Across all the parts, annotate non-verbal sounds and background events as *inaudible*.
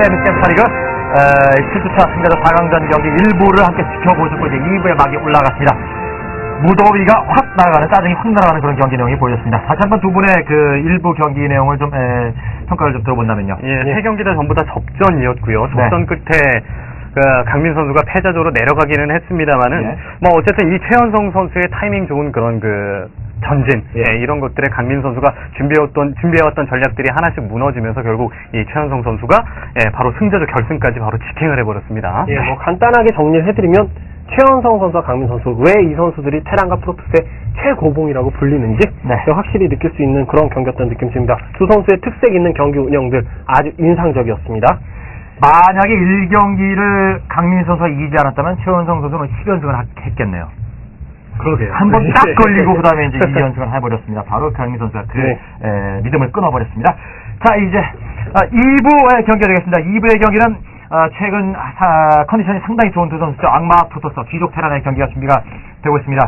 프리스 MSG 스타리그, 어, 7주차 승자조 4강전 경기 일부를 함께 지켜보셨고, 이제 2부에 막이 올라갔습니다. 무더위가 확 날아가는, 짜증이 확 날아가는 그런 경기 내용이 보였습니다. 다시 한번 두 분의 그 일부 경기 내용을 좀, 에, 평가를 좀 들어본다면요. 예, 세 경기 다 전부 다 접전이었고요. 네. 접전 끝에 그 강민 선수가 패자조로 내려가기는 했습니다만은 네. 뭐 어쨌든 이 최현성 선수의 타이밍 좋은 그런 그 전진 예. 예, 이런 것들에 강민 선수가 준비해왔던 준비해왔던 전략들이 하나씩 무너지면서 결국 이 최현성 선수가 예, 바로 승자조 결승까지 바로 직행을 해버렸습니다. 예, 뭐 간단하게 정리를 해드리면 최현성 선수와 강민 선수 왜 이 선수들이 테란과 프로토스의 최고봉이라고 불리는지 네. 확실히 느낄 수 있는 그런 경기였던 느낌이 듭니다. 두 선수의 특색 있는 경기 운영들 아주 인상적이었습니다. 만약에 1경기를 강민 선수가 이기지 않았다면 최원성 선수는 10연승을 했겠네요. 그러게요. 한 번 딱 걸리고 *laughs* 그 다음에 이제 2연승을 해버렸습니다. 바로 강민 선수가 그 네. 에, 믿음을 끊어버렸습니다. 자 이제 아, 2부의 경기가 되겠습니다. 2부의 경기는 아, 최근 아, 컨디션이 상당히 좋은 두 선수죠. 악마 프로토스, 귀족 테란의 경기가 준비가 되고 있습니다.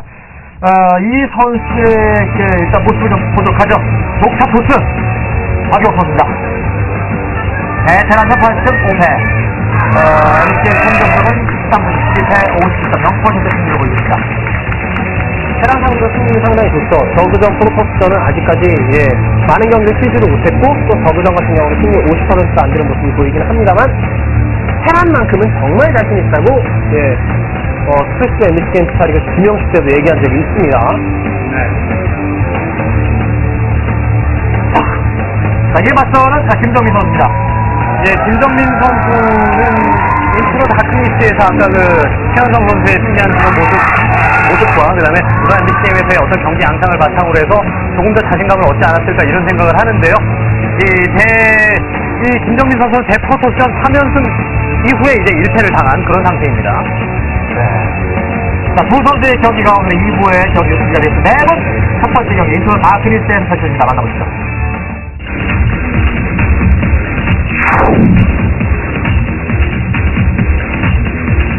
아, 이 선수의 그, 일단 모습을 좀 보도록 하죠. 녹차 토스 박용 선수입니다. 베테랑전 8승 5패 어, MC의 성적은 13분 11패 50.0% 승리를 보여줍니다. 테란 상대 승률이 상당히 좋죠. 저그전 프로토스전은 아직까지 예, 많은 경기를 치지도 못했고 또 저그전 같은 경우는 승률 50%도 안 되는 모습을 보이긴 합니다만 테란만큼은 정말 자신 있다고 예, 어, 스트레스 MBC 게임 스타리가 김영식 때도 얘기한 적이 있습니다. 자, 이에 맞서는 자, 김정민 선수입니다. 예, 김정민 선수는 인트로 다크니스에서 아까 그 최현성 선수의 승리하는 그런 모습, 모습과 그 다음에 우선 MBC 게임에서의 어떤 경기 양상을 바탕으로 해서 조금 더 자신감을 얻지 않았을까 이런 생각을 하는데요. 이 대, 이 김정민 선수는 대프로토스전 3연승 이후에 이제 1패를 당한 그런 상태입니다. 네. 자, 두 선수의 경기가 오늘 2부의 경기가 준비가 되어 있습니다. 매번 첫 번째 경기, 인트로 다크니스에서 펼쳐집니다. 만나보시죠.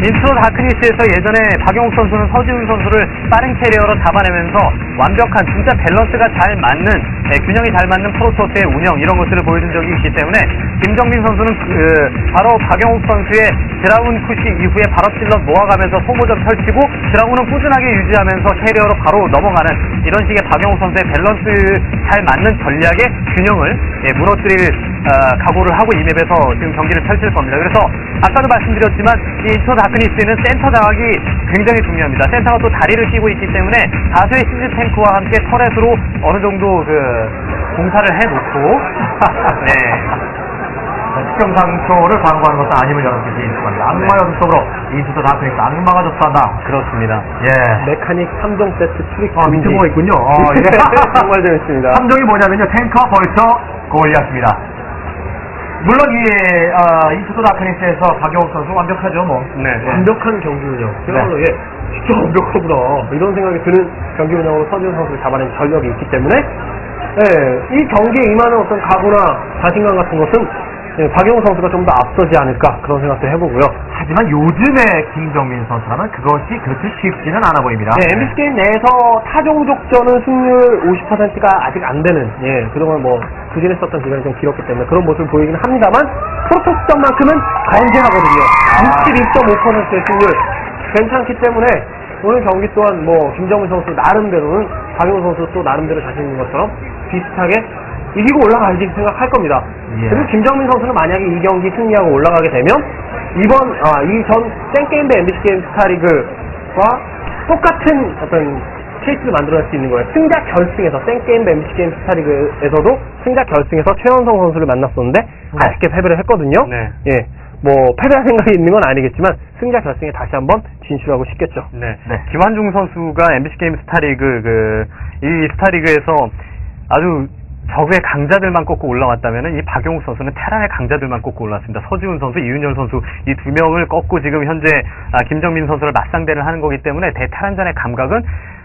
인트로 다크니스에서 예전에 박용욱 선수는 서지훈 선수를 빠른 캐리어로 잡아내면서 완벽한 진짜 밸런스가 잘 맞는 예, 균형이 잘 맞는 프로토스의 운영 이런 것들을 보여준 적이 있기 때문에 김정민 선수는 그, 바로 박용욱 선수의 드라운 푸시 이후에 바로 찔러 모아가면서 소모전 펼치고 드라운은 꾸준하게 유지하면서 캐리어로 바로 넘어가는 이런 식의 박용욱 선수의 밸런스 잘 맞는 전략의 균형을 예, 무너뜨릴 어, 각오를 하고 이 맵에서 지금 경기를 펼칠 겁니다. 그래서 아까도 말씀드렸지만 이 인트로 다크니스는 센터 장악이 굉장히 중요합니다. 센터가 또 다리를 끼고 있기 때문에 다수의 시즈 탱크와 함께 터렛으로 어느 정도 그 공사를 해놓고 *laughs* 네. 식경상초를 광고하는 것도 아님을 여러분께 인식합니다. 악마 연속으로 인트로 다크니스 악마가 좋다한다. 그렇습니다. 예. 메카닉 3종 세트 트릭 아, 뭐가 있군요. 어, 예. *laughs* 정말 재밌습니다. 함정이 뭐냐면요. 탱커 벌써 골리앗입니다. 물론 이 어, 인투도 다크니스에서 박영욱 선수 완벽하죠, 뭐. 네. 완벽한 경기 운영. 그야말로 네. 예, 진짜 완벽하구나. 이런 생각이 드는 경기 운영으로 서지훈 선수를 잡아낸 전력이 있기 때문에 예, 이 경기에 임하는 어떤 각오나 자신감 같은 것은 예, 박영우 선수가 좀 더 앞서지 않을까 그런 생각도 해보고요. 하지만 요즘의 김정민 선수라면 그것이 그렇게 쉽지는 않아 보입니다. 예, MBC 게임 내에서 타종족전은 승률 50%가 아직 안 되는, 예, 그동안 뭐, 부진했었던 기간이 좀 길었기 때문에 그런 모습을 보이긴 합니다만, 프로토스전만큼은 건재하거든요. 62.5%의 승률. 괜찮기 때문에, 오늘 경기 또한 뭐, 김정은 선수 나름대로는, 박용호 선수 또 나름대로 자신 있는 것처럼 비슷하게 이기고 올라가야지 생각할 겁니다. 예. 그리고 김정민 선수는 만약에 이 경기 승리하고 올라가게 되면 이번 아, 이전 생게임 대 MBC 게임 스타리그와 똑같은 어떤 케이스를 만들어낼 수 있는 거예요. 승자 결승에서 생게임 대 MBC 게임 스타리그에서도 승자 결승에서 최현성 선수를 만났었는데 아쉽게 패배를 했거든요. 네. 예. 뭐 패배할 생각이 있는 건 아니겠지만 승자 결승에 다시 한번 진출하고 싶겠죠. 네. 네. 김환중 선수가 MBC 게임 스타리그 그 이 스타리그에서 아주 적의 강자들만 꺾고 올라왔다면은 이 박용욱 선수는 테란의 강자들만 꺾고 올라왔습니다. 서지훈 선수, 이윤열 선수 이 두 명을 꺾고 지금 현재 아, 김정민 선수를 맞상대를 하는 거기 때문에 대테란전의 감각은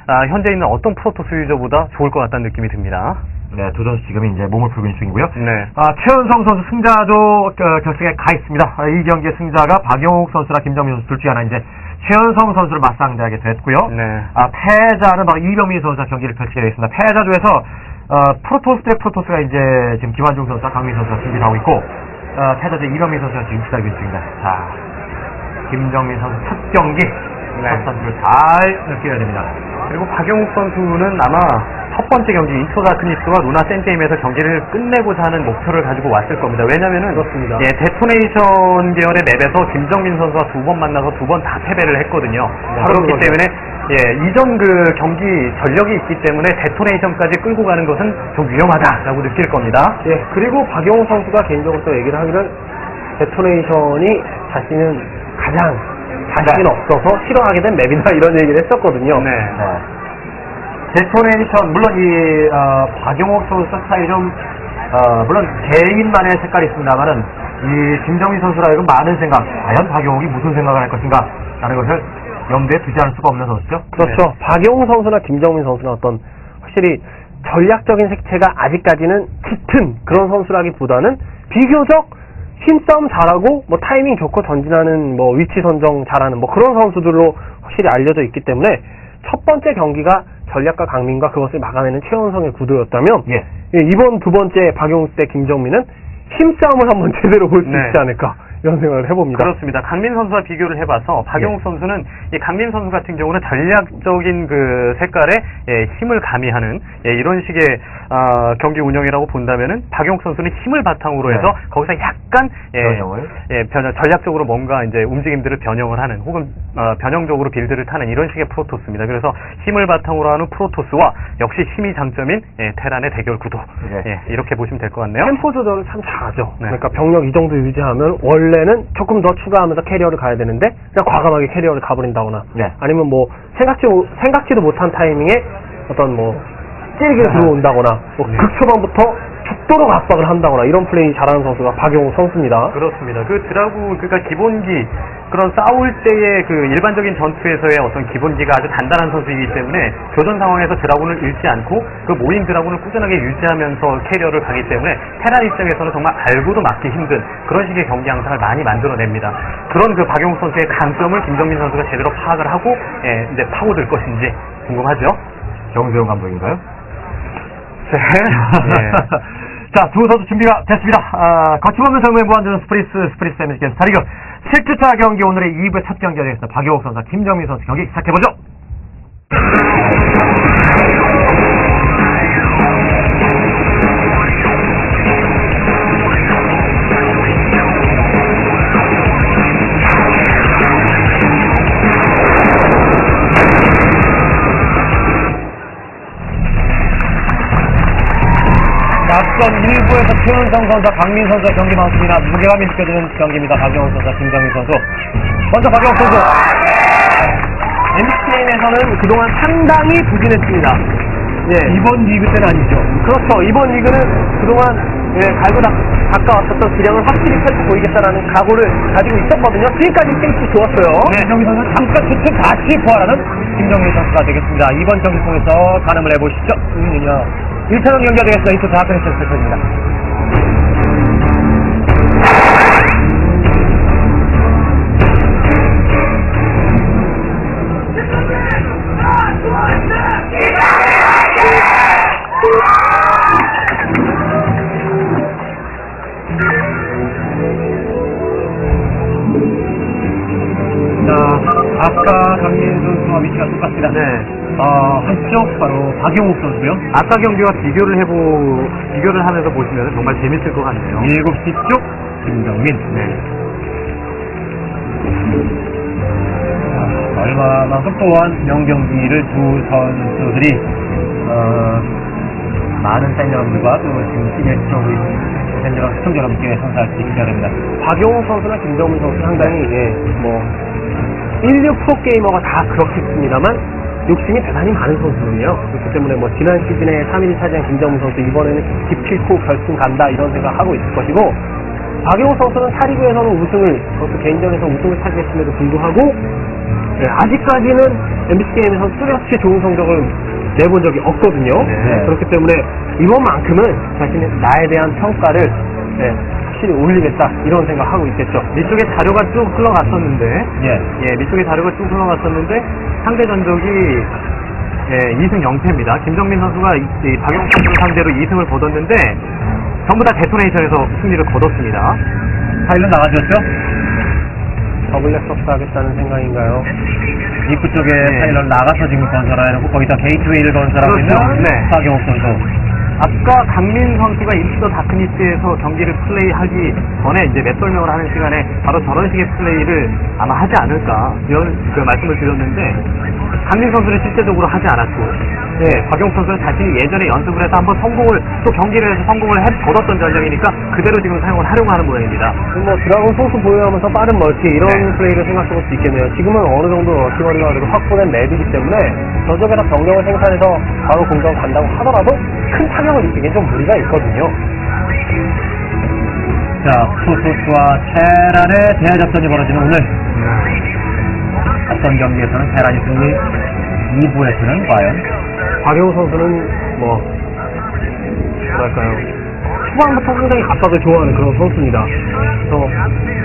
아, 현재 있는 어떤 프로토스 유저보다 좋을 것 같다는 느낌이 듭니다. 네, 두 선수 지금 이제 몸을 풀고 있는 중이고요. 네. 아, 최은성 선수 승자도 어, 결승에 가 있습니다. 아, 이 경기의 승자가 박용욱 선수나 김정민 선수 둘 중에 하나 이제 최은성 선수를 맞상대하게 됐고요. 네. 아, 패자는 막 이병민 선수와 경기를 펼치게 되겠습니다. 패자조에서 어, 프로토스 대 프로토스가 이제 지금 김환중 선수와 강민 선수가 준비를 하고 있고 어, 타자대 이병민 선수가 지금 기다리고 있습니다. 자, 김정민 선수 첫 경기 첫 선수를 잘 느껴야 됩니다. 그리고 박영욱 선수는 아마 첫 번째 경기 인초다 크니스와 루나 센게임에서 경기를 끝내고자 하는 목표를 가지고 왔을 겁니다. 왜냐면은 그렇습니다. 예, 데토네이션 계열의 맵에서 김정민 선수와 두 번 만나서 두 번 다 패배를 했거든요. 바로 그렇기. 때문에 예, 이전 그 경기 전력이 있기 때문에 데토네이션까지 끌고 가는 것은 좀 위험하다라고 느낄 겁니다. 예, 그리고 박용호 선수가 개인적으로 또 얘기를 하기를 데토네이션이 자신은 가장 자신 네. 없어서 싫어하게 된 맵이다 *laughs* 이런 얘기를 했었거든요. 네. 데토네이션 물론 이 어, 박용옥 선수 스타일이 좀 어, 물론 개인만의 색깔이 있습니다만은 이 김정민 선수라 이건 많은 생각 과연 박용옥이 무슨 생각을 할 것인가 라는 것을 염두에 두지 않을 수가 없는 선수죠. 그렇죠. 박용호 선수나 김정민 선수는 어떤 확실히 전략적인 색채가 아직까지는 짙은 그런 선수라기보다는 비교적 힘싸움 잘하고 뭐 타이밍 좋고 전진하는 뭐 위치 선정 잘하는 뭐 그런 선수들로 확실히 알려져 있기 때문에 첫 번째 경기가 전략과 강민과 그것을 막아내는 최원성의 구도였다면 예. 예, 이번 두 번째 박용수 대 김정민은 힘싸움을 한번 *laughs* 제대로 볼 수 네. 있지 않을까 이런 생각을 해봅니다. 그렇습니다. 강민 선수와 비교를 해봐서 박영욱 선수는 이 강민 선수 같은 경우는 전략적인 그 색깔에 예, 힘을 가미하는 예, 이런 식의 아, 경기 운영이라고 본다면은 박영욱 선수는 힘을 바탕으로 해서 네. 거기서 약간 예, 변형을? 예, 변형, 전략적으로 뭔가 이제 움직임들을 변형을 하는 혹은 어, 변형적으로 빌드를 타는 이런 식의 프로토스입니다. 그래서 힘을 바탕으로 하는 프로토스와 역시 힘이 장점인 예, 테란의 대결 구도 네. 예, 이렇게 보시면 될 것 같네요. 템포 조절을 참 잘하죠. 네. 그러니까 병력 이 정도 유지하면 원래는 조금 더 추가하면서 캐리어를 가야 되는데 그냥 과감하게 캐리어를 가버린다거나 네. 아니면 뭐 생각지 못- 생각지도 못한 타이밍에 어떤 뭐 찌르게 들어온다거나 뭐 네. 극초반부터 죽도록 압박을 한다거나 이런 플레이 잘하는 선수가 박용호 선수입니다. 그렇습니다. 그 드라구 그러니까 기본기 그런 싸울 때의 그 일반적인 전투에서의 어떤 기본기가 아주 단단한 선수이기 때문에 교전 상황에서 드라군을 잃지 않고 그 모인 드라군을 꾸준하게 유지하면서 캐리어를 가기 때문에 테란 입장에서는 정말 알고도 막기 힘든 그런 식의 경기 양상을 많이 만들어냅니다. 그런 그 박용욱 선수의 강점을 김정민 선수가 제대로 파악을 하고 예, 이제 파고들 것인지 궁금하죠? 정세용 감독인가요? 네. *laughs* 예. 자, 두 선수 준비가 됐습니다. 아, 거침없는 성공에 무한도전 스프리스, 스프리스 세미스겐 스타리그 7주차 경기 오늘의 2부의 첫 경기가 되겠습니다. 박용욱 선수와 김정민 선수 경기 시작해보죠. 선 1부에서 최은성 선수와 강민 선수의 경기 많습니다. 무게감이 느껴지는 경기입니다. 박영훈 선수와 김정민 선수. 먼저 박영훈 선수. MCN에서는 그동안 상당히 부진했습니다. 예. 이번 리그 때는 아니죠. 그렇죠. 이번 리그는 그동안 예, 갈고 닦, 닦아왔었던 기량을 확실히 펼쳐 보이겠다라는 각오를 가지고 있었거든요. 지금까지 페이스 좋았어요. 네, 김정민 선수 잠깐 투투 다시 부활하는 김정민 선수가 되겠습니다. 이번 경기 통해서 가늠을 해보시죠. 우리는요. 1차전 경기가 되겠습니다. 이투 다크니스 스페셜입니다. 자, 아까 강민 선수와 위치가 똑같습니다. 네. 어, 한쪽 바로 박용욱 선수고요. 아까 경기와 비교를 해보 비교를 하면서 보시면 정말 재밌을 것 같네요. 7시 쪽 김정민. 네. 자, 얼마나 속도한 명 경기를 두 선수들이 어, 많은 팬 여러분들과 또 지금 시리에 시청하고 있는 팬 여러분, 시청자 여러분께 선사할 수 있게 됩니다. 박용호 선수나 김정민 선수 상당히 예, 뭐 인류 프로게이머가 다 그렇겠습니다만 욕심이 대단히 많은 선수들이에요. 그렇기 때문에 뭐 지난 시즌에 3위를 차지한 김정민 선수 이번에는 기필코 결승 간다 이런 생각하고 있을 것이고 박용호 선수는 사리그에서는 우승을 그것도 개인전에서 우승을 차지했음에도 불구하고 예, 아직까지는 MBC 게임에서 뚜렷이 좋은 성적을 내본 적이 없거든요. 네. 예, 그렇기 때문에 이번만큼은 자신의 나에 대한 평가를 예, 확실히 올리겠다 이런 생각하고 있겠죠. 밑쪽에 자료가 쭉 흘러갔었는데 예. 예, 밑쪽에 자료가 쭉 흘러갔었는데 상대 전적이 예, 2승 0패입니다. 김정민 선수가 이, 이 박용 선수를 상대로 2승을 거뒀는데 전부 다 데토네이션에서 승리를 거뒀습니다. 파일럿 나가줬죠? 더블 렉서스 하겠다는 생각인가요? 입구 쪽에 네. 파일럿 나가서 지금 건설해놓고 거기다 게이트웨이를 건설하고 그렇죠. 있는 네. 박용욱 선수. 아까 강민 선수가 인스터 다크니스에서 경기를 플레이하기 전에 이제 맷설명을 하는 시간에 바로 저런 식의 플레이를 아마 하지 않을까 이런 그 말씀을 드렸는데 강민 선수는 실제적으로 하지 않았고 예, 박용 선수는 자신이 예전에 연습을 해서 한번 성공을 또 경기를 해서 성공을 해 거뒀던 전략이니까 그대로 지금 사용을 하려고 하는 모양입니다. 뭐 드라곤 소스 보유하면서 빠른 멀티 이런 네. 플레이를 생각해볼 수 있겠네요. 지금은 어느 정도 그래도 확보된 맵이기 때문에 저쪽에서 병력을 생산해서 바로 공격 간다고 하더라도 큰 타격을 입히기엔 좀 무리가 있거든요. 자, 프로토스와 테란의 대화작전이 벌어지는 오늘. 어떤 경기에서는 테란이 승리, 2부에서는 과연 박영우 선수는 뭐 뭐랄까요 초반부터 상당히 압박을 좋아하는 그런 선수입니다. 그래서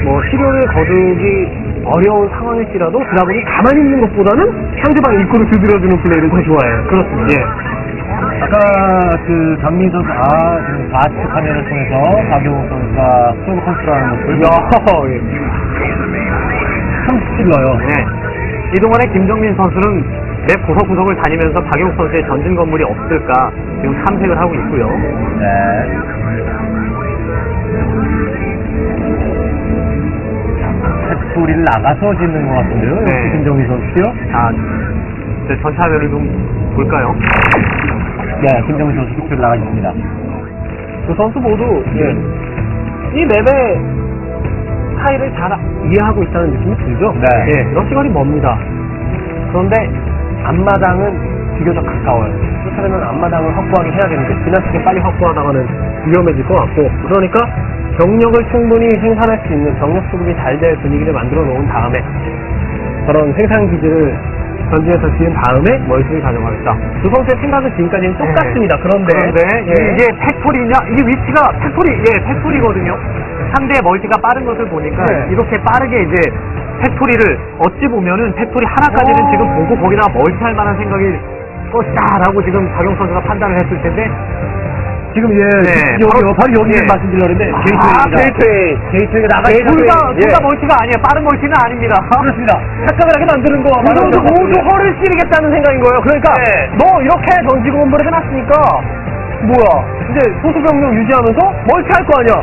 뭐 시료를 거두기 어려운 상황일지라도 드라군이 가만히 있는 것보다는 상대방 입구를 두드려주는 플레이를 더 좋아해요. 그렇습니다. 예. 아까 그 강민 선수, 아, 지금 좌측 화면을 통해서 박용욱 선수가 프로 컨트롤하는 모습을 야, 예. 참 찔러요. 네. 이동안에 김정민 선수는 맵 구석구석을 다니면서 박용 선수의 전진 건물이 없을까 지금 탐색을 하고 있고요. 네. 팩토리를 나가서 짓는 것 같은데요. 네. 김정민 선수요. 자, 이제 화면을 좀 볼까요? 네, 김정민 선수 팩토리 나가셨습니다. 두 선수 모두 예. 이 맵의 스타일을 잘 이해하고 있다는 느낌이 들죠? 네. 예, 러시거리 멉니다. 그런데 앞마당은 비교적 가까워요. 그렇다면 앞마당을 확보하긴 해야 되는데 지나치게 빨리 확보하다가는 위험해질 것 같고 그러니까 병력을 충분히 생산할 수 있는 병력 수급이 잘 될 분위기를 만들어 놓은 다음에 그런 생산 기지를 전진해서 지은 다음에 멀티를 가져가겠다. 두 선수의 생각은 지금까지는 똑같습니다. 그런데, 그런데 예. 이게 팩토리냐? 이게 위치가 팩토리, 예, 팩토리거든요. 상대의 멀티가 빠른 것을 보니까 네. 이렇게 빠르게 이제 팩토리를 어찌 보면은 팩토리 하나까지는 오. 지금 보고 거기다가 멀티할 만한 생각일 것이다라고 지금 박용 선수가 판단을 했을 텐데 지금 예, 네, 여기 바로- 바로, 여기 예. 말씀드리려고 했는데 아, 게이트웨이입니다. 게이트웨이. 게이트웨이가 나가 게이트웨이. 있는 둘 다, 예. 둘다 멀티가 아니에요. 빠른 멀티는 아닙니다. 그렇습니다. 착각을 하게 만드는 거. 두 선수 모두 허를 찌르겠다는 생각인 거예요. 그러니까 네. 너 이렇게 던지고 건물을 해놨으니까 뭐야 이제 소수 병력 유지하면서 멀티할 거 아니야.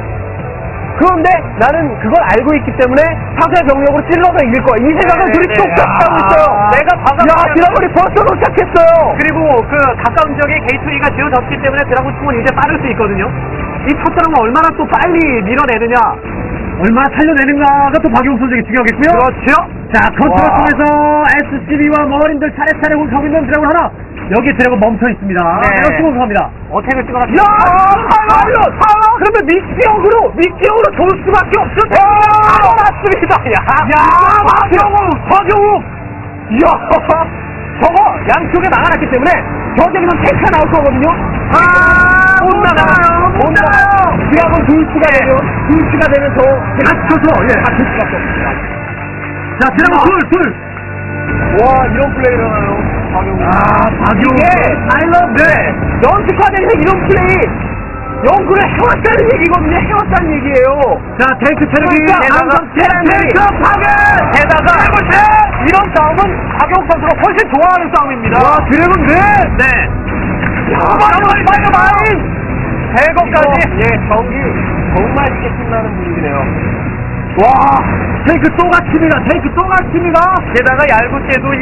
그런데 나는 그걸 알고 있기 때문에 사세 병력으로 찔러서 이길 거야. 이 생각을 네, 둘이 네. 똑같이 하고 있어요. 아, 내가 과감하게 야, 드라곤이 벌써 도착했어요. 그리고 그 가까운 지역에 게이트웨이가 지어졌기 때문에 드라곤 충은 이제 빠를 수 있거든요. 이 첫사람을 얼마나 또 빨리 밀어내느냐. 얼마나 살려내는가가 또 박용 선수에게 중요하겠고요. 그렇죠. 자, 컨트롤 와. 통해서 SCB와 머린들 차례차례 공격하고 있는 드래곤 하나. 여기 드래곤 멈춰 있습니다. 네. 내가 수고합니다. 어택을 찍어놨 야, 사랑이요, 사랑. 그러면 미스형으로, 미스형으로 좋을 수밖에 없을 텐데. 아, 맞습니다. 야, 야, 박영욱, 박영욱. 이야, 저거 양쪽에 막아놨기 때문에 저쪽에서 탱크가 나올 거거든요. 아, 못 나가요, 못 나가요. 드라곤 둘치가 되면, 둘치가 되면 저 갇혀서, 예. 갇힐 수밖에 없습니다. 자, 드래곤 둘, 둘. 와, 이런 플레이를 하나요? 박영욱. 아, 박용. 이게 아이러브 네. 연습하면서 이런 플레이 연구를 해왔다는 얘기거든요. 해왔다는 얘기예요. 자, 탱크 체력이 그러니까 항상 탱크 파괴! 게다가 이런 싸움은 박용 선수가 훨씬 좋아하는 싸움입니다. 와 드래곤 네. 네. 야 마이너마인 마이너마인. 대거까지. 예 경기 정말 쉽게 끝나는 분위기네요. 와 탱크 또 갇힙니다. 탱크 또 갇힙니다. 게다가 얄궂게도 이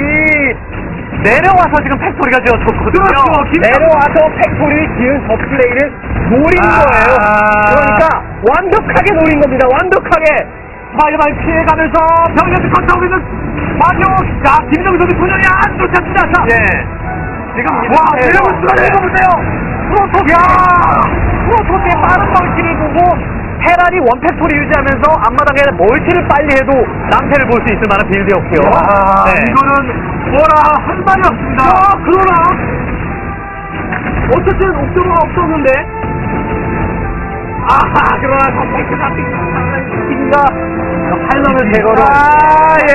내려와서 지금 팩토리가 지어졌거든요. 그렇죠. 내려와서 팩토리 지은 저 플레이를 노린 아. 거예요. 그러니까 완벽하게 노린 겁니다. 완벽하게. 빨리빨리 피해가면서 병력이 건너오고 있는 박용. 자, 김정희 선수 도전이 안 놓쳤습니다. 자. 예. 지금 와, 내려올 수가 있는 거 보세요. 프로토스. 프로토스의 빠른 멀티를 보고 테란이 원팩토리 유지하면서 앞마당에 멀티를 빨리 해도 낭패를 볼 수 있을 만한 빌드였고요. 야, 네. 이거는 뭐라 할 말이 없습니다. 아, 그러나 어쨌든 옥저버가 없었는데 아하 그러나 선택가 빅가 팔런을 제거로 아, 예.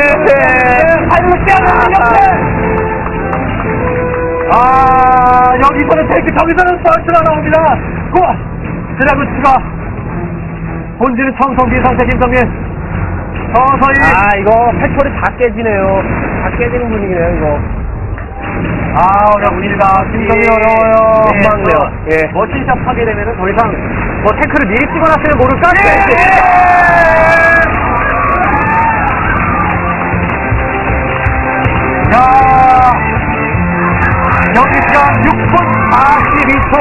팔런을 빼앗는 역대 아, 여기서는 테이크, 저기서는 펄스가 나옵니다. 고! 드라구스가 본진은 청성기 상태 김성민. 서서히. 아, 이거 팩토리 다 깨지네요. 다 깨지는 분위기네요, 이거. 아, 어렵습니다. 김성민 어려워요. 네, 막네요. 저 예. 머신샵 하게 되면은 더 이상 뭐 탱크를 미리 찍어놨으면 모를까? 자, 여기가 6분 42초.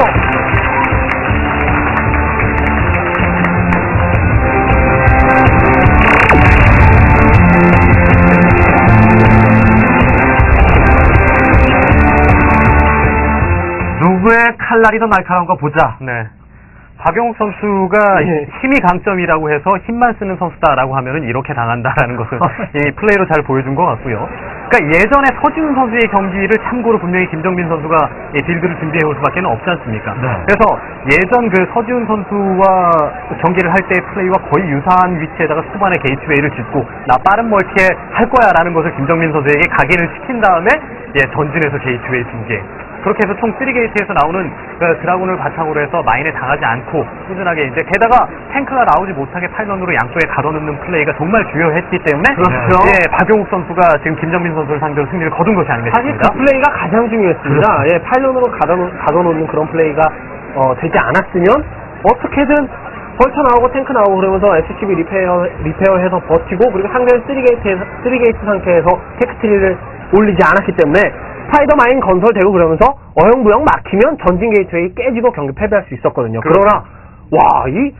누구의 칼날이 더 날카로운가 보자. 네. 박용욱 선수가 예. 힘이 강점이라고 해서 힘만 쓰는 선수다라고 하면은 이렇게 당한다라는 것을 *laughs* 이 플레이로 잘 보여준 것 같고요. 그러니까 예전에 서지훈 선수의 경기를 참고로 분명히 김정민 선수가 이 빌드를 준비해 올 수밖에 없지 않습니까? 네. 그래서 예전 그 서지훈 선수와 경기를 할 때의 플레이와 거의 유사한 위치에다가 초반에 게이트웨이를 짓고 나 빠른 멀티에 할 거야라는 것을 김정민 선수에게 각인을 시킨 다음에 예, 전진해서 게이트웨이 징계 그렇게 해서 총 3게이트에서 나오는 그 드라군을 바탕으로 해서 마인에 당하지 않고 꾸준하게 이제 게다가 탱크가 나오지 못하게 파일런으로 양쪽에 가둬놓는 플레이가 정말 중요했기 때문에 그렇죠. 예, 박용욱 선수가 지금 김정민 선수를 상대로 승리를 거둔 것이 아닌가 사실 싶습니다. 그 플레이가 가장 중요했습니다. 예, 파일런으로 가둬놓, 가둬놓는 그런 플레이가 어, 되지 않았으면 어떻게든 벌쳐 나오고 탱크 나오고 그러면서 SCB 리페어, 리페어해서 버티고 그리고 상대는 3게이트, 3게이트 상태에서 테크트리를 올리지 않았기 때문에 스파이더마인 건설되고 그러면서 어영부영 막히면 전진 게이트웨이 깨지고 경기 패배할 수 있었거든요. 그러나 와, 이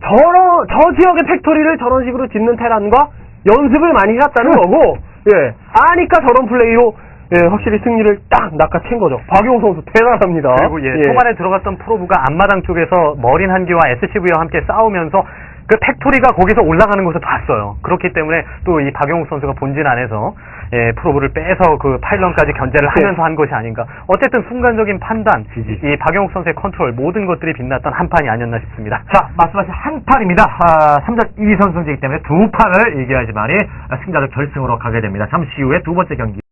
저런 저 지역의 팩토리를 저런 식으로 짓는 테란과 연습을 많이 해왔다는 거고, 예, 아니까 저런 플레이로 예, 확실히 승리를 딱 낚아챈 거죠. 박용 선수 대단합니다. 그리고 예, 초반에 들어갔던 프로브가 앞마당 쪽에서 머린 한 개와 SCV와 함께 싸우면서 그 팩토리가 거기서 올라가는 것을 봤어요. 그렇기 때문에 또 이 박용욱 선수가 본진 안에서 예, 프로브를 빼서 그 파일런까지 견제를 하면서 한 것이 아닌가. 어쨌든 순간적인 판단, 이 박용욱 선수의 컨트롤 모든 것들이 빛났던 한 판이 아니었나 싶습니다. 자, 말씀하신 한 판입니다. 아, 3전 2선 승제이기 때문에 두 판을 이겨야지만이 승자적 결승으로 가게 됩니다. 잠시 후에 두 번째 경기.